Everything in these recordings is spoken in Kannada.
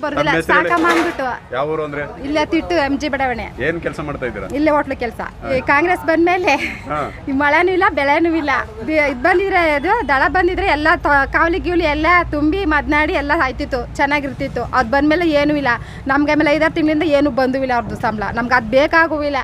ಬರೋದಿಲ್ಲ. ನಮ್ಮ ಹೆಸರು ಹೇಳಿ. ಸಾಕಮ್ಮ ಅಂದ್ಬಿಟ್ಟು. ಯಾವ ಊರು ಅಂದ್ರೆ? ಇಲ್ಲೇ ತಿಟ್ಟು ಎಂ ಜಿ ಬಡಾವಣೆ. ಏನ್ ಕೆಲಸ ಮಾಡ್ತಾ ಇದ್ದೀರಾ? ಇಲ್ಲೇ ಹೋಟ್ಲು ಕೆಲಸ. ಈ ಕಾಂಗ್ರೆಸ್ ಬಂದ್ಮೇಲೆ. ಈ ಮಳೆನೂ ಇಲ್ಲ ಬೆಳೆನೂ ಇಲ್ಲ. ಬಿ- ಇದ್ ಬಂದಿದ್ರೆ ಅದು ದಳ ಬಂದಿದ್ರೆ ಎಲ್ಲ ತ- ಕಾವಲಿ ಗೀವಲಿ ಎಲ್ಲ ತುಂಬಿ ಮದ್ನಾಡಿ ಎಲ್ಲ ಆಯ್ತಿತ್ತು ಚೆನ್ನಾಗಿರ್ತಿತ್ತು. ಅದ್ ಬಂದ್ಮೇಲೆ ಏನೂ ಇಲ್ಲ. ನಮ್ಗೆ ಆಮೇಲೆ ಐದಾರು ತಿಂಗಳಿಂದ ಏನು ಬಂದೂ ಇಲ್ಲ ಅವ್ರದ್ದು ಸಂಬಳ. ನಮ್ಗೆ ಅದು ಬೇಕಾಗುವಿಲ್ಲ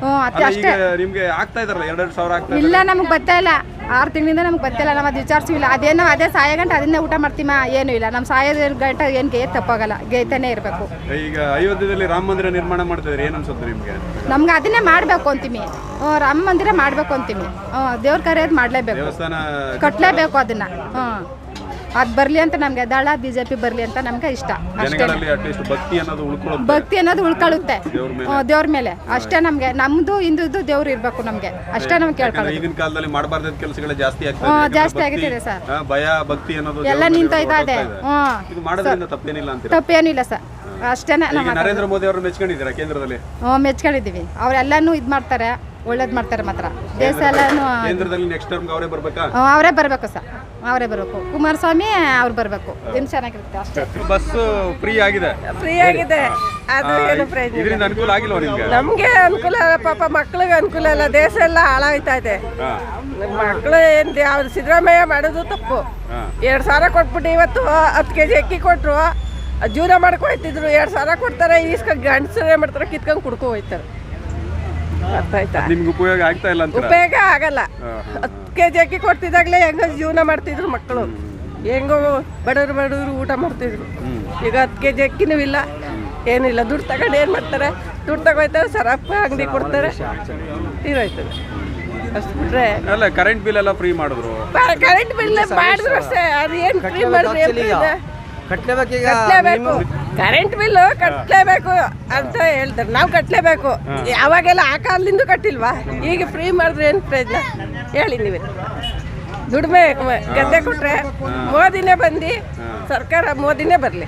ಹ್ಞೂ ಅತ್ತೆ ಅಷ್ಟೇ. ಈಗ ನಿಮ್ಗೆ ಆಗ್ತಾ ಇದಾರಲ್ಲ ಎರಡೆರಡು ಸಾವಿರ ಆಗ್ತಾ ಇಲ್ಲ ನಮ್ಗೆ ಬರ್ತಾ ಇಲ್ಲ. ಆರು ತಿಂಗಳಿಂದ ನಮ್ಗೆ ಇಲ್ಲ ನಾವು ಅದು ವಿಚಾರಿಸಿಲ್ಲ ಅದೇನೋ ಅದೇ ಸಾಯ ಗಂಟೆ ಅದನ್ನೇ ಊಟ ಮಾಡ್ತೀಮ ಏನು ಇಲ್ಲ. ನಮ್ಮ ಸಾಯ ಗಂಟೆ ಏನು ಗೇ ತಪ್ಪಾಗಲ್ಲ. ಗೇಯ್ತಾನೆ ಇರಬೇಕು. ಈಗ ಅಯೋಧ್ಯೆಯಲ್ಲಿ ರಾಮ ಮಂದಿರ ನಿರ್ಮಾಣ ಮಾಡ್ತಾ ಇದ್ರೆ ಏನ್ ಅನ್ಸುತ್ತೆ ನಿಮ್ಗೆ? ನಮ್ಗೆ ಅದನ್ನೇ ಮಾಡಬೇಕು ಅಂತೀನಿ ಹ್ಞೂ ರಾಮ ಮಂದಿರ ಮಾಡಬೇಕು ಅಂತೀನಿ ಹ್ಞೂ ದೇವ್ರ ಕರೆಯೋದು ಮಾಡಲೇಬೇಕು. ದೇವಸ್ಥಾನ ಕಟ್ಟಲೇಬೇಕು ಅದನ್ನ. ಹ್ಞೂ. ಅದು ಬರಲಿ ಅಂತ ನಮಗೆ ದಳ ಬಿಜೆಪಿ ಬರ್ಲಿ ಪಿ ಬರಲಿ ಅಂತ ನಮ್ಗೆ ಇಷ್ಟ. ಅಷ್ಟೇ. ಜನಗಳಲ್ಲಿ ಅಟ್ಲೀಸ್ಟ್ ಭಕ್ತಿ ಅನ್ನೋದು ಉಳ್ಕೊಳ್ಳುತ್ತೆ. ಭಕ್ತಿ ಅನ್ನೋದು ಉಳ್ಕೊಳ್ಳುತ್ತೆ. ದೇವ್ರ ಮೇಲೆ. ದೇವ್ರ ಮೇಲೆ. ಅಷ್ಟೇ ನಮಗೆ ನಮ್ದು ಹಿಂದುದು ದೇವ್ರು ಇರಬೇಕು ನಮಗೆ. ಅಷ್ಟೇ ನಮ್ಗೆ ಯಾಕಂದ್ರೆ ಕೇಳ್ಕೊಳ್ಳೋದು. ಈಗಿನ ಕಾಲದಲ್ಲಿ ಮಾಡಬಾರ್ದ ಕೆಲಸಗಳೇ ಜಾಸ್ತಿ ಆಗ್ತಾ ಇದೆ. ಯಾಕಂದ್ರೆ ಭಕ್ತಿ, ಸರ್. ಭಯ ಭಕ್ತಿ ಅನ್ನೋದು ಎಲ್ಲ ದೇವ್ರ ಮೇಲೆ ನಿಂತೋಯ್ತಾ ಇದೆ ಹೊರಟೋಗ್ತಾ ಹ್ಞೂ ಇದು. ಮಾಡೋದ್ರಿಂದ ತಪ್ಪೇನಿಲ್ಲ ಅಂತೀರಾ? ತಪ್ಪೇನಿಲ್ಲ ಸರ್. ಅಷ್ಟೇ ಈಗ ನರೇಂದ್ರ ಮೋದಿ ಅವರು ಮೆಚ್ಕೊಂಡಿದ್ದೀರಾ ಕೇಂದ್ರದಲ್ಲಿ? ಹ್ಞೂ ಮೆಚ್ಕೊಂಡಿದ್ದೀವಿ. ಅವರೆಲ್ಲನೂ ಇದು ಮಾಡ್ತಾರೆ. ಒಳ್ಳೇದು ಮಾಡ್ತಾರೆ ಮಾತ್ರ. ದೇಶ ಎಲ್ಲನೂ ಕೇಂದ್ರದಲ್ಲಿ ನೆಕ್ಸ್ಟ್ ಟರ್ಮ್ ಅವರೇ ಬರ್ಬೇಕಾ? ಹ್ಞೂ, ಅವರೇ ಬರಬೇಕು ಸರ್. ಅವರೇ ಬರಬೇಕು. ಕುಮಾರಸ್ವಾಮಿ ಅವ್ರು ಬರಬೇಕು. ಇನ್ನು ಚೆನ್ನಾಗಿರುತ್ತೆ ಅಷ್ಟೇ. ಬಸ್ ಫ್ರೀ ಆಗಿದೆ. ಫ್ರೀ ಆಗಿದೆ. ಅದು ಏನು ಪ್ರಯೋಜನ. ಇದರಿಂದ ಅನುಕೂಲ ಆಗಿಲ್ವಾ ನಿಮಗೆ? ನಮ್ಗೆ ಅನುಕೂಲ ಪಾಪ ಮಕ್ಳಿಗೆ ಅನುಕೂಲ ಇಲ್ಲ ದೇಶ ಎಲ್ಲ ಹಾಳಾಯ್ತಾ ಇದೆ. ಮಕ್ಳು ಮಕ್ಕಳು ಏನ್ ಅವ್ರು ಸಿದ್ದರಾಮಯ್ಯ ಮಾಡೋದು ತಪ್ಪು. ಎರಡ್ ಸಾವಿರ ಕೊಟ್ಬಿಟ್ಟು ಇವತ್ತು ಹತ್ತು ಕೆ ಜಿ ಅಕ್ಕಿ ಕೊಟ್ರು. ಜೀವನ ಮಾಡ್ಕೊ ಹೋಯ್ತಿದ್ರು ಎರಡು ಸಾವಿರ ಕೊಡ್ತಾರೆ. ಈಸ್ಕ ಗಂಡಸರು ಏನ್ ಮಾಡ್ತಾರೆ. ಕಿತ್ಕೊಂಡು ಕುಡ್ಕೊ ಹೋಯ್ತಾರೆ. ಅರ್ಥ ಆಯ್ತಾ? ನಿಮ್ಗೆ ಉಪಯೋಗ ಆಗ್ತಾ ಇಲ್ಲ ಅಂತೀರಾ? ಉಪಯೋಗ ಆಗಲ್ಲ. ಹತ್ತು ಕೆ ಜಿ ಅಕ್ಕಿ ಕೊಡ್ತಿದ್ದಾಗಲೇ ಹೆಂಗೋ ಜೀವನ ಮಾಡ್ತಿದ್ರು ಮಕ್ಕಳು. ಹೆಂಗೋ ಬಡವ್ರು ಬಡವರು ಊಟ ಮಾಡ್ತಿದ್ರು. ಈಗ ಹತ್ತು ಕೆ ಜಿ ಅಕ್ಕಿನೂ ಇಲ್ಲ. ಏನಿಲ್ಲ ದುಡ್ಡು ತಗೊಂಡು ಏನು ಮಾಡ್ತಾರೆ? ದುಡ್ಡು ತಗೋಯ್ತಾರೆ ಸರಪ್ಪ ಅಂಗಡಿ ಕೊಡ್ತಾರೆ. ಅಷ್ಟು ಬಿಟ್ರೆ ಅಲ್ಲ ಕರೆಂಟ್ ಬಿಲ್ ಎಲ್ಲ ಫ್ರೀ ಮಾಡಿದ್ರು. ಕರೆಂಟ್ ಬಿಲ್ ಮಾಡಿದ್ರು ಅಷ್ಟೇ. ಅದು ಏನು ಫ್ರೀ ಮಾಡಿದ್ರು ಏನ್ ಕರೆಂಟ್ ಬಿಲ್ ಕಟ್ಲೇಬೇಕು ಅಂತ ಹೇಳ್ತಾರೆ. ನಾವು ಕಟ್ಲೇಬೇಕು. ಯಾವಾಗೆಲ್ಲ ಆ ಕಾಲದಿಂದ ಕಟ್ಟಿಲ್ವಾ? ಈಗ ಫ್ರೀ ಮಾಡಿದ್ರೆ ಏನು ಪ್ರಯೋಜನ? ಹೇಳಿ ನೀವೇ. ದುಡಿಮೆ ಗದ್ದೆ ಕೊಟ್ರೆ ಮೋದಿನೇ ಬಂದು ಸರ್ಕಾರ ಮೋದಿನೇ ಬರಲಿ.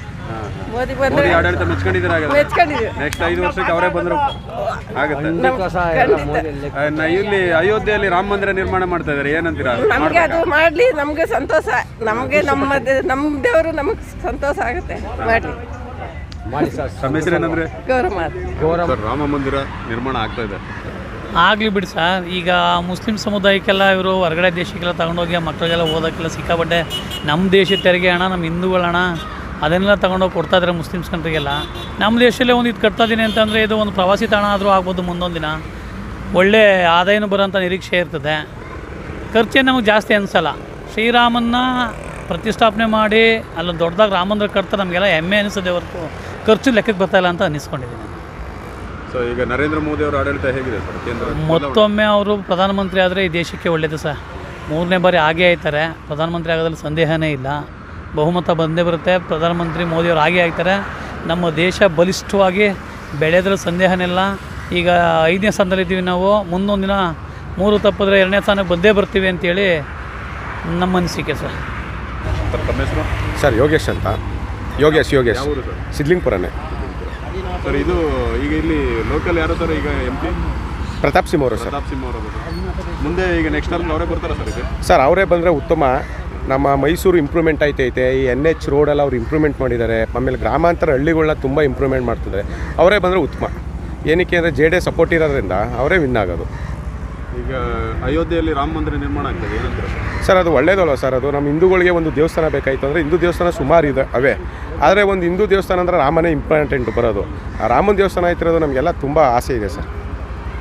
ಮೋದಿ ಬಂದ್ರೆ ಮೆಚ್ಕೊಂಡಿದೀವಿ ನೆಕ್ಸ್ಟ್ ಐದು ವರ್ಷಕ್ಕೆ ಅವರೇ ಬಂದ್ರು ಆಗುತ್ತೆ. ಇಲ್ಲಿ ಅಯೋಧ್ಯೆಯಲ್ಲಿ ರಾಮ ಮಂದಿರ ನಿರ್ಮಾಣ ಮಾಡ್ತಾ ಇದಾರೆ. ಏನಂತೀರಾ? ನಮ್ಗೆ ಅದು ಮಾಡ್ಲಿ ನಮ್ಗೆ ಸಂತೋಷ. ನಮ್ಗೆ ನಮ್ಮ ನಮ್ದೇವ್ರು ನಮ್ಮ ದೇವರು ನಮಗೆ ಸಂತೋಷ ಆಗುತ್ತೆ. ಮಾಡ್ಲಿ. ಮಾಡಿ ಸರ್. ತಮ್ಮ ಹೆಸರು ಏನಂದ್ರೆ? ಗೌರವ ಸರ್, ರಾಮ ಮಂದಿರ ನಿರ್ಮಾಣ ಆಗ್ತಾ ಇದೆ. ಆಗಲಿ ಬಿಡಿ ಸರ್. ಈಗ ಮುಸ್ಲಿಂ ಸಮುದಾಯಕ್ಕೆಲ್ಲ ಇವರು ಹೊರಗಡೆ ದೇಶಕ್ಕೆಲ್ಲ ತಗೊಂಡೋಗಿ ಆ ಮಕ್ಕಳಿಗೆಲ್ಲ ಓದೋಕ್ಕೆಲ್ಲ ಸಿಕ್ಕಾಪಟ್ಟೆ ನಮ್ಮ ದೇಶದ ತೆರಿಗೆ ಹಣ ನಮ್ಮ ಹಿಂದೂಗಳ ಹಣ ಅದನ್ನೆಲ್ಲ ತಗೊಂಡೋಗಿ ಕೊಡ್ತಾ ಇದ್ದಾರೆ ಮುಸ್ಲಿಮ್ಸ್ ಕಂಟ್ರಿಗೆಲ್ಲ. ನಮ್ಮ ದೇಶದಲ್ಲೇ ಒಂದು ಇದು ಕಟ್ತಾ ಇದ್ದೀನಿ ಅಂತಂದರೆ ಇದು ಒಂದು ಪ್ರವಾಸಿ ತಾಣ ಆದರೂ ಆಗ್ಬೋದು ಮುಂದೊಂದು ದಿನ ಒಳ್ಳೆ ಆದಾಯನೂ ಬರೋಂಥ ನಿರೀಕ್ಷೆ ಇರ್ತದೆ. ಖರ್ಚೇನು ನಮಗೆ ಜಾಸ್ತಿ ಅನಿಸಲ್ಲ. ಶ್ರೀರಾಮನ್ನ ಪ್ರತಿಷ್ಠಾಪನೆ ಮಾಡಿ ಅಲ್ಲಿ ದೊಡ್ಡದಾಗಿ ರಾಮಂದ್ರ ಕಟ್ತಾರೆ ಕಟ್ತಾ ನಮಗೆಲ್ಲ ಹೆಮ್ಮೆ ಅನಿಸುತ್ತೆ ಹೊರತು. ಖರ್ಚು ಲೆಕ್ಕಕ್ಕೆ ಬರ್ತಾಯಿಲ್ಲ ಇಲ್ಲ ಅಂತ ಅನ್ನಿಸ್ಕೊಂಡಿದ್ದೀನಿ. ಸೊ ಈಗ ನರೇಂದ್ರ ಮೋದಿ ಅವರ ಆಡಳಿತ ಹೇಗಿದೆ ಸರ್? ಕೇಂದ್ರ ಮತ್ತೊಮ್ಮೆ ಅವರು ಪ್ರಧಾನಮಂತ್ರಿ ಆದರೆ ಈ ದೇಶಕ್ಕೆ ಒಳ್ಳೆಯದು ಸರ್. ಮೂರನೇ ಬಾರಿ ಆಗೇ ಆಯ್ತಾರೆ. ಪ್ರಧಾನಮಂತ್ರಿ ಆಗೋದ್ರಲ್ಲಿ ಸಂದೇಹನೇ ಇಲ್ಲ. ಬಹುಮತ ಬಂದೇ ಬರುತ್ತೆ. ಪ್ರಧಾನಮಂತ್ರಿ ಮೋದಿಯವರು ಆಗೇ ಆಗ್ತಾರೆ ನಮ್ಮ ದೇಶ ಬಲಿಷ್ಠವಾಗಿ ಬೆಳೆದ್ರೂ ಸಂದೇಹನೇ ಇಲ್ಲ ಈಗ ಐದನೇ ಸ್ಥಾನದಲ್ಲಿದ್ದೀವಿ ನಾವು. ಮುಂದೊಂದು ದಿನ ಮೂರು ತಪ್ಪಿದ್ರೆ ಎರಡನೇ ಸ್ಥಾನಕ್ಕೆ ಬಂದೇ ಬರ್ತೀವಿ ಅಂತೇಳಿ ನಮ್ಮ ಅನಿಸಿಕೆ ಸರ್. ಸರ್, ತಮ್ಮ ಹೆಸರು? ಸರ್ ಯೋಗೇಶ್ ಅಂತ. ಯೋಗೇಶ್ ಯೋಗೇಶ್. ಯಾವ ಊರು ಸರ್? ಸಿದ್ಲಿಂಗ್ಪುರನೇ. ಸರ್ ಇದು ಈಗ ಇಲ್ಲಿ ಲೋಕಲ್ ಯಾರು ಸರ್? ಈಗ ಎಂ ಪಿ ಪ್ರತಾಪ್ ಸಿಂಹ ಅವರು ಸರ್. ಪ್ರತಾಪ್ ಸಿಂಹ ಅವರು ಮುಂದೆ ಈಗ ನೆಕ್ಸ್ಟ್ ಅಲ್ಲಿ ಅವರೇ ಬರ್ತಾರ ಸರ್ ಇದು? ಸರ್ ಅವರೇ ಬಂದರೆ ಉತ್ತಮ. ನಮ್ಮ ಮೈಸೂರು ಇಂಪ್ರೂವ್ಮೆಂಟ್ ಆಯ್ತೈತೆ. ಈ ಎನ್ ಎಚ್ ರೋಡೆಲ್ಲ ಅವ್ರು ಇಂಪ್ರೂವ್ಮೆಂಟ್ ಮಾಡಿದ್ದಾರೆ. ಆಮೇಲೆ ಗ್ರಾಮಾಂತರ ಹಳ್ಳಿಗಳನ್ನ ತುಂಬ ಇಂಪ್ರೂವ್ಮೆಂಟ್ ಮಾಡ್ತಿದ್ದಾರೆ. ಅವರೇ ಬಂದರೆ ಉತ್ತಮ. ಏನಕ್ಕೆ ಅಂದರೆ ಜೆ ಡಿ ಸಪೋರ್ಟ್ ಇರೋದ್ರಿಂದ ಅವರೇ ವಿನ್ ಆಗೋದು. ಈಗ ಅಯೋಧ್ಯೆಯಲ್ಲಿ ರಾಮ ಮಂದಿರ ನಿರ್ಮಾಣ ಆಗ್ತದೆ ಏನಂತಾರೆ ಸರ್? ಅದು ಒಳ್ಳೇದಲ್ಲ ಸರ್? ಅದು ನಮ್ಮ ಹಿಂದೂಗಳಿಗೆ ಒಂದು ದೇವಸ್ಥಾನ ಬೇಕಾಯಿತು ಅಂದರೆ ಹಿಂದೂ ದೇವಸ್ಥಾನ ಸುಮಾರು ಇದೆ ಅವೇ. ಆದರೆ ಒಂದು ಹಿಂದೂ ದೇವಸ್ಥಾನ ಅಂದರೆ ರಾಮನೇ ಇಂಪಾರ್ಟೆಂಟ್ ಬರೋದು ಆ ರಾಮನ ದೇವಸ್ಥಾನ ಆಯ್ತಿರೋದು ನಮಗೆಲ್ಲ ತುಂಬ ಆಸೆ ಇದೆ ಸರ್.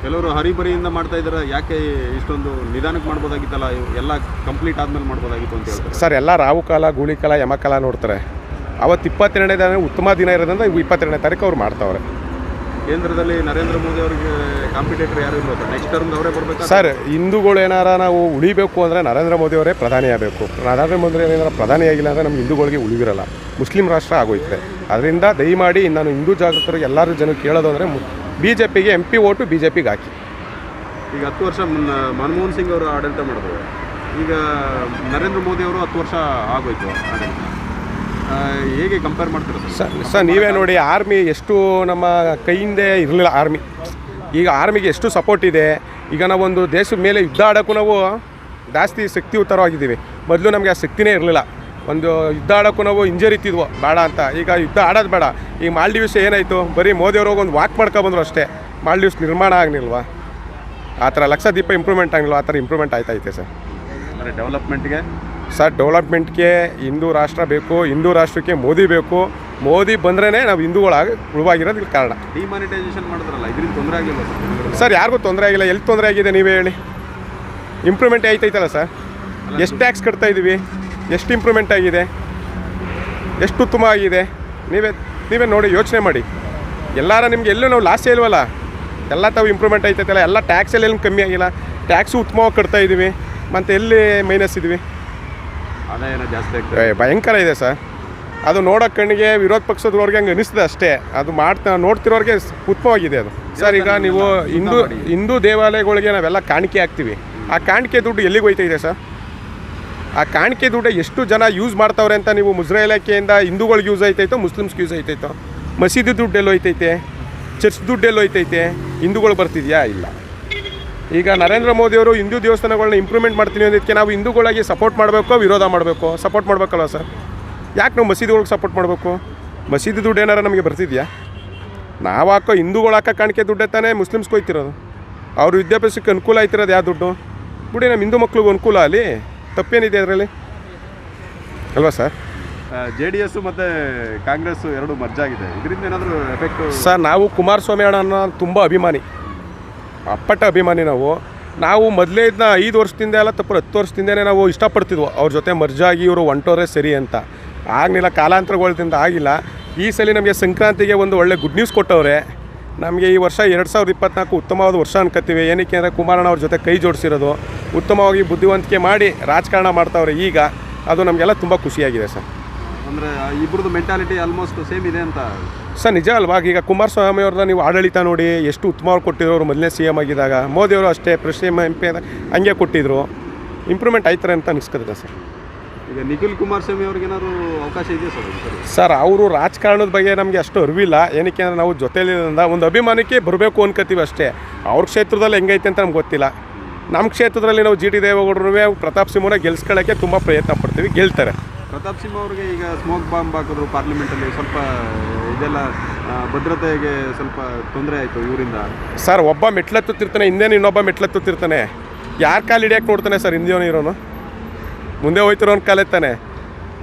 ಕೆಲವರು ಹರಿಬರಿಯಿಂದ ಮಾಡ್ತಾ ಇದ್ದಾರೆ ಯಾಕೆ ಇಷ್ಟೊಂದು ನಿಧಾನಕ್ಕೆ ಮಾಡ್ಬೋದಾಗಿತ್ತಲ್ಲ ಎಲ್ಲ ಕಂಪ್ಲೀಟ್ ಆದಮೇಲೆ ಮಾಡ್ಬೋದಾಗಿತ್ತು ಅಂತ ಹೇಳ್ತಾರೆ? ಸರ್ ಎಲ್ಲ ರಾವು ಗೂಳಿಕಾಲ ಗೂಳಿ ಕಾಲ ಯಮಕಾಲ ನೋಡ್ತಾರೆ. ಅವತ್ತು ಇಪ್ಪತ್ತೆರಡನೇ ದಿನ ಉತ್ತಮ ದಿನ ಇರೋದ್ರಿಂದ ಇವು ಇಪ್ಪತ್ತೆರಡನೇ ತಾರೀಕು ಅವ್ರು ಮಾಡ್ತಾವ್ರೆ. ಕೇಂದ್ರದಲ್ಲಿ ನರೇಂದ್ರ ಮೋದಿ ಅವರಿಗೆ ಕಾಂಪಿಟೇಟರ್ ಯಾರು ಇಲ್ಲ ನೆಕ್ಸ್ಟ್ ಟರ್ಮ್ ಅವರೇ ಬರ್ಬೇಕಾ? ಸರ್ ಹಿಂದೂಗಳು ಏನಾರ ನಾವು ಉಳಿಬೇಕು ಅಂದರೆ ನರೇಂದ್ರ ಮೋದಿ ಅವರೇ ಪ್ರಧಾನಿ ಆಗಬೇಕು. ನರೇಂದ್ರ ಮೋದಿ ಏನಾರ ಪ್ರಧಾನಿ ಆಗಿಲ್ಲ ಅಂದರೆ ನಮ್ಮ ಹಿಂದೂಗಳಿಗೆ ಉಳಿವಿರಲ್ಲ. ಮುಸ್ಲಿಂ ರಾಷ್ಟ್ರ ಆಗೋಯ್ತದೆ. ಅದರಿಂದ ದಯಮಾಡಿ ನಾನು ಹಿಂದೂ ಜಾಗೃತರಿಗೆ ಎಲ್ಲರೂ ಜನ ಕೇಳೋದು ಅಂದರೆ ಬಿ ಜೆ ಪಿಗೆ M P vote B J ಪಿಗೆ ಹಾಕಿ. ಈಗ ಹತ್ತು ವರ್ಷ ಮನಮೋಹನ್ ಸಿಂಗ್ ಅವರು ಆಡಳಿತ ಮಾಡಿದ್ರು. ಈಗ ನರೇಂದ್ರ ಮೋದಿ ಅವರು ಹತ್ತು ವರ್ಷ ಆಗೋಯ್ತು. ಆಡಳಿತ ಹೇಗೆ ಕಂಪೇರ್ ಮಾಡ್ತೀರಾ ಸರ್? ಸರ್ ನೀವೇ ನೋಡಿ ಆರ್ಮಿ ಎಷ್ಟು ನಮ್ಮ ಕೈಯಿಂದೇ ಇರಲಿಲ್ಲ ಆರ್ಮಿ ಈಗ ಆರ್ಮಿಗೆ ಎಷ್ಟು ಸಪೋರ್ಟ್ ಇದೆ ಈಗ ನಾವೊಂದು ದೇಶದ ಮೇಲೆ ಯುದ್ಧ ಆಡೋಕ್ಕೂ ನಾವು ಜಾಸ್ತಿ ಶಕ್ತಿಯುತರವಾಗಿದ್ದೀವಿ ಮೊದಲು ನಮಗೆ ಆ ಶಕ್ತಿನೇ ಇರಲಿಲ್ಲ. ಒಂದು ಯುದ್ಧ ಆಡೋಕ್ಕೂ ನಾವು ಹಿಂಜರಿತಿದ್ವು ಬೇಡ ಅಂತ. ಈಗ ಯುದ್ಧ ಆಡೋದು ಬೇಡ. ಈಗ ಮಾಲ್ಡೀವ್ಸ್ ಏನಾಯಿತು? ಬರೀ ಮೋದಿ ಹೋಗಿ ಒಂದು ವಾಕ್ ಮಾಡ್ಕೊಬಂದ್ರು ಅಷ್ಟೇ. ಮಾಲ್ಡೀವ್ಸ್ ನಿರ್ಮಾಣ ಆಗಲಿಲ್ವಾ? ಆ ಥರ ಲಕ್ಷ ದೀಪ ಇಂಪ್ರೂವ್ಮೆಂಟ್ ಆಗಲಿಲ್ವ? ಆ ಥರ ಇಂಪ್ರೂವ್ಮೆಂಟ್ ಆಯ್ತೈತೆ ಸರ್. ಅಂದರೆ ಡೆವಲಪ್ಮೆಂಟ್ಗೆ ಸರ್ ಡೆವಲಪ್ಮೆಂಟ್ಗೆ ಹಿಂದೂ ರಾಷ್ಟ್ರ ಬೇಕು ಹಿಂದೂ ರಾಷ್ಟ್ರಕ್ಕೆ ಮೋದಿ ಬೇಕು. ಮೋದಿ ಬಂದ್ರೇ ನಾವು ಹಿಂದೂಗಳಾಗಿ ಉಳುವಾಗಿರೋದು ಇಲ್ಲಿ ಕಾರಣ. ಡಿಮಾನಿಟೈಸೇಷನ್ ಮಾಡಿದ್ರಲ್ಲ ಇದರಿಂದ ತೊಂದರೆ ಆಗಿಲ್ಲ ಸರ್ ಯಾರಿಗೂ ತೊಂದರೆ ಆಗಿಲ್ಲ. ಎಲ್ಲಿ ತೊಂದರೆ ಆಗಿದೆ ನೀವೇ ಹೇಳಿ. ಇಂಪ್ರೂವ್ಮೆಂಟ್ ಆಯ್ತೈತಲ್ಲ ಸರ್? ಎಷ್ಟು ಟ್ಯಾಕ್ಸ್ ಕಟ್ತಾ ಇದ್ದೀವಿ ಎಷ್ಟು ಇಂಪ್ರೂವ್ಮೆಂಟ್ ಆಗಿದೆ? ಎಷ್ಟು ಉತ್ತಮ ಆಗಿದೆ? ನೀವೇ ನೀವೇ ನೋಡಿ ಯೋಚನೆ ಮಾಡಿ. ಎಲ್ಲಾರ ನಿಮ್ಗೆ ಎಲ್ಲೂ ನಾವು ಲಾಸೇ ಇಲ್ವಲ್ಲ? ಎಲ್ಲ ತಾವು ಇಂಪ್ರೂವ್ಮೆಂಟ್ ಆಯ್ತೈತಲ್ಲ ಎಲ್ಲ ಟ್ಯಾಕ್ಸಲ್ಲಿ ಏನು ಕಮ್ಮಿ ಆಗಿಲ್ಲ. ಟ್ಯಾಕ್ಸು ಉತ್ತಮವಾಗಿ ಕಟ್ತಾ ಇದ್ದೀವಿ ಮತ್ತು ಎಲ್ಲಿ ಮೈನಸ್ ಇದ್ದೀವಿ ಏ, ಭಯಂಕರ ಇದೆ ಸರ್. ಅದು ನೋಡೋ ಕಣ್ಣಿಗೆ ವಿರೋಧ ಪಕ್ಷದವ್ರಿಗೆ ಹಂಗೆ ಅನಿಸ್ತದೆ ಅಷ್ಟೇ. ಅದು ಮಾಡ್ತಾ ನೋಡ್ತಿರೋರಿಗೆ ಉತ್ತಮವಾಗಿದೆ ಅದು. ಸರ್ ಈಗ ನೀವು ಹಿಂದೂ ಹಿಂದೂ ದೇವಾಲಯಗಳಿಗೆ ನಾವೆಲ್ಲ ಕಾಣಿಕೆ ಹಾಕ್ತೀವಿ. ಆ ಕಾಣಿಕೆ ದುಡ್ಡು ಎಲ್ಲಿಗೆ ಹೋಯ್ತೈತೆ ಸರ್? ಆ ಕಾಣಿಕೆ ದುಡ್ಡು ಎಷ್ಟು ಜನ ಯೂಸ್ ಮಾಡ್ತಾವ್ರೆ ಅಂತ ನೀವು ಮುಜ್ರ ಇಲಾಖೆಯಿಂದ ಹಿಂದೂಗಳಿಗೆ ಯೂಸ್ ಆಯ್ತೈತೋ ಮುಸ್ಲಿಮ್ಸ್ಗೆ ಯೂಸ್ ಆಯ್ತೈತೋ? ಮಸೀದಿ ದುಡ್ಡು ಎಲ್ಲೋಯ್ತೈತೆ? ಚರ್ಚ್ ದುಡ್ಡು ಎಲ್ಲೋಯ್ತೈತೆ? ಹಿಂದೂಗಳು ಬರ್ತಿದೆಯಾ? ಇಲ್ಲ. ಈಗ ನರೇಂದ್ರ ಮೋದಿಯವರು ಹಿಂದೂ ದೇವಸ್ಥಾನಗಳನ್ನ ಇಂಪ್ರೂವ್ಮೆಂಟ್ ಮಾಡ್ತೀನಿ ಅನ್ನೋದಕ್ಕೆ ನಾವು ಹಿಂದೂಗಳಾಗಿ ಸಪೋರ್ಟ್ ಮಾಡಬೇಕು ವಿರೋಧ ಮಾಡಬೇಕು. ಸಪೋರ್ಟ್ ಮಾಡಬೇಕಲ್ಲ ಸರ್ ಯಾಕೆ ನಾವು ಮಸೀದಿಗಳಿಗೆ ಸಪೋರ್ಟ್ ಮಾಡಬೇಕು? ಮಸೀದಿ ದುಡ್ಡು ಏನಾರ ನಮಗೆ ಬರ್ತಿದ್ಯಾ? ನಾವು ಹಾಕೋ ಹಿಂದೂಗಳು ಹಾಕೋ ಕಾಣಿಕೆ ದುಡ್ಡೆ ತಾನೇ ಮುಸ್ಲಿಮ್ಸ್ಗೆ ಹೋಯ್ತಿರೋದು. ಅವ್ರ ವಿದ್ಯಾಭ್ಯಾಸಕ್ಕೆ ಅನುಕೂಲ ಆಯ್ತಿರೋದು ಯಾವ ದುಡ್ಡು? ಬಿಡಿ ನಮ್ಮ ಹಿಂದೂ ಮಕ್ಳಿಗೆ ಅನುಕೂಲ ಅಲ್ಲಿ. ತಪ್ಪೇನಿದೆ ಅದರಲ್ಲಿ? ಅಲ್ವಾ ಸರ್ ಜೆ ಡಿ ಎಸ್ ಮತ್ತು ಕಾಂಗ್ರೆಸ್ ಎರಡು ಮರ್ಜಾಗಿದೆ ಇದರಿಂದ ಏನಾದರೂ ಎಫೆಕ್ಟ್ ಸರ್ ನಾವು ಕುಮಾರಸ್ವಾಮಿ ಅಣ್ಣ ತುಂಬ ಅಭಿಮಾನಿ. ಅಪ್ಪಟ್ಟ ಅಭಿಮಾನಿ ನಾವು. ನಾವು ಮೊದಲೇ ಇದನ್ನ ಐದು ವರ್ಷದಿಂದ ಎಲ್ಲ ತಪ್ಪು ಹತ್ತು ವರ್ಷದಿಂದನೇ ನಾವು ಇಷ್ಟಪಡ್ತಿದ್ವು. ಅವ್ರ ಜೊತೆ ಮರ್ಜಾಗಿ ಇವರು ಒಂಟೋರೆ ಸರಿ ಅಂತ. ಆಗಲಿಲ್ಲ ಕಾಲಾಂತರಗಳಿಂದ ಆಗಿಲ್ಲ. ಈ ಸಲ ನಮಗೆ ಸಂಕ್ರಾಂತಿಗೆ ಒಂದು ಒಳ್ಳೆ ಗುಡ್ ನ್ಯೂಸ್ ಕೊಟ್ಟವ್ರೆ. ನಮಗೆ ಈ ವರ್ಷ ಎರಡು ಸಾವಿರದ ಇಪ್ಪತ್ನಾಲ್ಕು ಉತ್ತಮವಾದ ವರ್ಷ ಅನ್ಕೋತೀವಿ ಏನಕ್ಕೆ ಅಂದರೆ ಕುಮಾರಣ್ಣ ಅವ್ರ ಜೊತೆ ಕೈ ಜೋಡಿಸಿರೋದು. ಉತ್ತಮವಾಗಿ ಬುದ್ಧಿವಂತಿಕೆ ಮಾಡಿ ರಾಜಕಾರಣ ಮಾಡ್ತಾವ್ರೆ ಈಗ. ಅದು ನಮಗೆಲ್ಲ ತುಂಬ ಖುಷಿಯಾಗಿದೆ ಸರ್. ಅಂದರೆ ಇಬ್ಬರದ್ದು ಮೆಂಟಾಲಿಟಿ ಆಲ್ಮೋಸ್ಟ್ ಸೇಮ್ ಇದೆ ಅಂತ ಸರ್ ನಿಜ ಅಲ್ವಾ? ಈಗ ಕುಮಾರಸ್ವಾಮಿ ಅವ್ರನ್ನ ನೀವು ಆಡಳಿತ ನೋಡಿ ಎಷ್ಟು ಉತ್ತಮವಾಗಿ ಕೊಟ್ಟಿದ್ರು ಅವರು ಮೊದಲನೇ ಸಿ ಎಂ ಆಗಿದ್ದಾಗ. ಮೋದಿಯವರು ಅಷ್ಟೇ ಪ್ರೆಸಿಡೆಂಟ್ ಎಂ ಪಿ ಹಂಗೆ ಕೊಟ್ಟಿದ್ರು. ಇಂಪ್ರೂವ್ಮೆಂಟ್ ಆಯ್ತಾರೆ ಅಂತ ಅನಿಸ್ಕೊತದೆ ಸರ್. ಈಗ ನಿಖಿಲ್ ಕುಮಾರಸ್ವಾಮಿ ಅವ್ರಿಗೇನಾದ್ರು ಅವಕಾಶ ಇದೆಯಾ ಸರ್ ಸರ್ ಅವರು ರಾಜಕಾರಣದ ಬಗ್ಗೆ ನಮಗೆ ಅಷ್ಟು ಅರಿವಿಲ್ಲ. ಏನಕ್ಕೆ ಅಂದರೆ ನಾವು ಜೊತೆಲಿಂದ ಒಂದು ಅಭಿಮಾನಕ್ಕೆ ಬರಬೇಕು ಅನ್ಕೋತೀವಿ ಅಷ್ಟೇ. ಅವ್ರ ಕ್ಷೇತ್ರದಲ್ಲಿ ಹೆಂಗೈತೆ ಅಂತ ನಮ್ಗೆ ಗೊತ್ತಿಲ್ಲ. ನಮ್ಮ ಕ್ಷೇತ್ರದಲ್ಲಿ ನಾವು ಜಿ ಟಿ ದೇವೇಗೌಡರು ಪ್ರತಾಪ್ ಸಿಂಹನ ಗೆಲ್ಸ್ಕೊಳ್ಳೋಕ್ಕೆ ತುಂಬ ಪ್ರಯತ್ನ ಪಡ್ತೀವಿ ಗೆಲ್ತಾರೆ. ಪ್ರತಾಪ್ ಸಿಂಹ ಅವ್ರಿಗೆ ಈಗ ಸ್ಮೋಕ್ ಬಾಂಬ್ ಹಾಕಿದ್ರು ಪಾರ್ಲಿಮೆಂಟಲ್ಲಿ ಸ್ವಲ್ಪ ಇದೆಲ್ಲ ಭದ್ರತೆಗೆ ಸ್ವಲ್ಪ ತೊಂದರೆ ಆಯಿತು ಇವರಿಂದ. ಸರ್, ಒಬ್ಬ ಮೆಟ್ಲತ್ತುತ್ತಿರ್ತಾನೆ ಹಿಂದೇನು ಇನ್ನೊಬ್ಬ ಮೆಟ್ಲತ್ತುತ್ತಿರ್ತಾನೆ ಯಾರ ಕಾಲು ಹಿಡಿಯಕ್ಕೆ ನೋಡ್ತಾನೆ ಸರ್, ಹಿಂದಿಯವನು ಇರೋನು? ಮುಂದೆ ಹೋಯ್ತಿರೋನು ಕಾಲೆತ್ತಾನೆ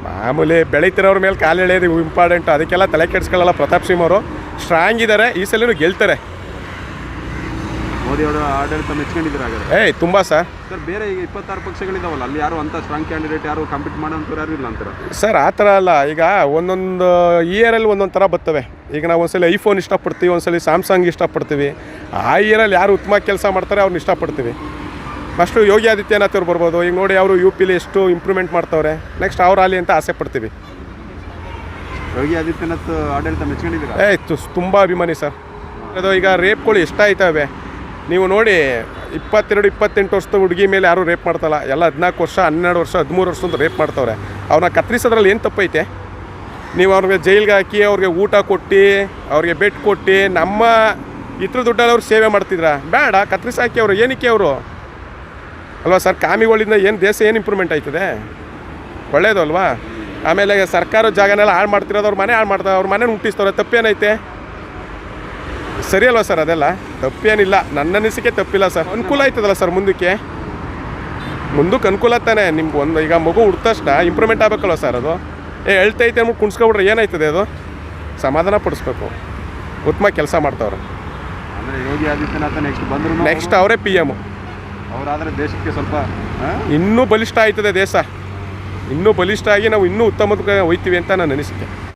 ಮಾಮೂಲಿ ಬೆಳೀತಿರೋರ ಮೇಲೆ ಕಾಲು ಎಳೆಯೋದು ಇಂಪಾರ್ಟೆಂಟು ಅದಕ್ಕೆಲ್ಲ ತಲೆ ಕೆಡಿಸ್ಕೊಳ್ಳಲ್ಲ ಪ್ರತಾಪ್ ಸಿಂಹ ಅವರು. ಸ್ಟ್ರಾಂಗ್ ಇದ್ದಾರೆ ಈ ಸಲೂ ಗೆಲ್ತಾರೆ. ಮೋದಿ ಅವರ ಆಡಳಿತ ಹಾಗಾದ್ರೆ? ಏಯ್ ತುಂಬ ಸರ್. ಸರ್ ಬೇರೆ ಈಗ ಇಪ್ಪತ್ತಾರು ಪಕ್ಷಗಳಿದಾವಲ್ಲ ಅಲ್ಲಿ ಯಾರು ಅಂತ ಸ್ಟ್ರಾಂಗ್ ಕ್ಯಾಂಡಿಡೇಟ್ ಯಾರು ಕಾಂಪೀಟ್ ಮಾಡೋಂಥವ್ರು ಯಾರು ಇಲ್ಲ ಅಂತಾರೆ? ಸರ್ ಆ ಥರ ಅಲ್ಲ. ಈಗ ಒಂದೊಂದು ಇಯರಲ್ಲಿ ಒಂದೊಂದು ಥರ ಬರ್ತವೆ. ಈಗ ನಾವು ಒಂದ್ಸಲ ಐಫೋನ್ ಇಷ್ಟಪಡ್ತೀವಿ ಒಂದ್ಸಲ ಸ್ಯಾಮ್ಸಂಗ್ ಇಷ್ಟಪಡ್ತೀವಿ. ಆ ಇಯರಲ್ಲಿ ಯಾರು ಉತ್ತಮ ಕೆಲಸ ಮಾಡ್ತಾರೆ ಅವ್ರನ್ನ ಇಷ್ಟಪಡ್ತೀವಿ. ಫಸ್ಟು ಯೋಗಿ ಆದಿತ್ಯನಾಥ್ ಅವ್ರು ಬರ್ಬೋದು. ಈಗ ನೋಡಿ ಅವರು ಯು ಪಿಲಿ ಎಷ್ಟು ಇಂಪ್ರೂವ್ಮೆಂಟ್ ಮಾಡ್ತವ್ರೆ. ನೆಕ್ಸ್ಟ್ ಅವ್ರು ಅಲ್ಲಿ ಅಂತ ಆಸೆ ಪಡ್ತೀವಿ. ಯೋಗಿ ಆದಿತ್ಯನಾಥ್ ಆಡಳಿತ ಮೆಚ್ಕೊಂಡಿದ್ದೀರಾ? ಏ ತುಂಬ ಅಭಿಮಾನಿ ಸರ್. ಅದು ಈಗ ರೇಪ್ಗಳು ಎಷ್ಟಾಯ್ತವೆ. ನೀವು ನೋಡಿ ಇಪ್ಪತ್ತೆರಡು, ಇಪ್ಪತ್ತೆಂಟು ವರ್ಷದ ಹುಡುಗಿ ಮೇಲೆ ಯಾರೂ ರೇಪ್ ಮಾಡ್ತಲ್ಲ. ಎಲ್ಲ ಹದಿನಾಲ್ಕು ವರ್ಷ, ಹನ್ನೆರಡು ವರ್ಷ, ಹದಿಮೂರು ವರ್ಷದ ರೇಪ್ ಮಾಡ್ತವ್ರೆ. ಅವ್ರನ್ನ ಕತ್ತರಿಸೋದ್ರಲ್ಲಿ ಏನು ತಪ್ಪೈತೆ? ನೀವು ಅವ್ರಿಗೆ ಜೈಲ್ಗೆ ಹಾಕಿ, ಅವ್ರಿಗೆ ಊಟ ಕೊಟ್ಟು, ಅವ್ರಿಗೆ ಬೆಡ್ ಕೊಟ್ಟು, ನಮ್ಮ ಇತರ ದುಡ್ಡಲ್ಲಿ ಅವ್ರು ಸೇವೆ ಮಾಡ್ತಿದ್ರ? ಬೇಡ, ಕತ್ತರಿಸಾಕಿ ಅವರು, ಏನಕ್ಕೆ ಅವರು? ಅಲ್ವಾ ಸರ್, ಕಾಮಿಗಳಿಂದ ಏನು ದೇಶ ಏನು ಇಂಪ್ರೂವ್ಮೆಂಟ್ ಆಯ್ತದೆ? ಒಳ್ಳೇದು ಅಲ್ವಾ? ಆಮೇಲೆ ಸರ್ಕಾರ ಜಾಗನೆಲ್ಲ ಹಾಳು ಮಾಡ್ತಿರೋದು, ಅವ್ರ ಮನೆ ಹಾಳು ಮಾಡ್ತಾರೆ ಅವ್ರ ಮನೆ ಮುಟ್ಟಿಸ್ತವ್ರೆ ತಪ್ಪೇನೈತೆ? ಸರಿ ಅಲ್ವಾ ಸರ್ ಅದೆಲ್ಲ? ತಪ್ಪೇನಿಲ್ಲ. ನನ್ನ ಅನಿಸಿಕೆ ತಪ್ಪಿಲ್ಲ ಸರ್. ಅನುಕೂಲ ಆಯ್ತದಲ್ಲ ಸರ್ ಮುಂದಕ್ಕೆ? ಮುಂದಕ್ಕೆ ಅನುಕೂಲ ತಾನೆ. ನಿಮ್ಗೆ ಒಂದು ಈಗ ಮಗು ಹುಡ್ತಷ್ಟ ಇಂಪ್ರೂವ್ಮೆಂಟ್ ಆಗಬೇಕಲ್ವ ಸರ್ ಅದು? ಏ ಹೇಳ್ತೈತೆ ಅಂದ್ಬಿಟ್ಟು ಕುಣ್ಸ್ಕೊಬಿಟ್ರೆ ಏನಾಯ್ತದೆ ಅದು? ಸಮಾಧಾನ ಪಡಿಸ್ಬೇಕು. ಉತ್ತಮ ಕೆಲಸ ಮಾಡ್ತವ್ರು. ಅಂದರೆ ಯೋಗಿ ಆದಿತ್ಯನಾಥ ನೆಕ್ಸ್ಟ್ ಬಂದ್ರು ನೆಕ್ಸ್ಟ್ ಅವರೇ ಪಿ ಎಂ ಅವರಾದರೆ ದೇಶಕ್ಕೆ ಸ್ವಲ್ಪ ಇನ್ನೂ ಬಲಿಷ್ಠ ಆಯ್ತದೆ ದೇಶ. ಇನ್ನೂ ಬಲಿಷ್ಠ ಆಗಿ ನಾವು ಇನ್ನೂ ಉತ್ತಮ ಹೋಯ್ತೀವಿ ಅಂತ ನನ್ನ ಅನಿಸಿಕೆ.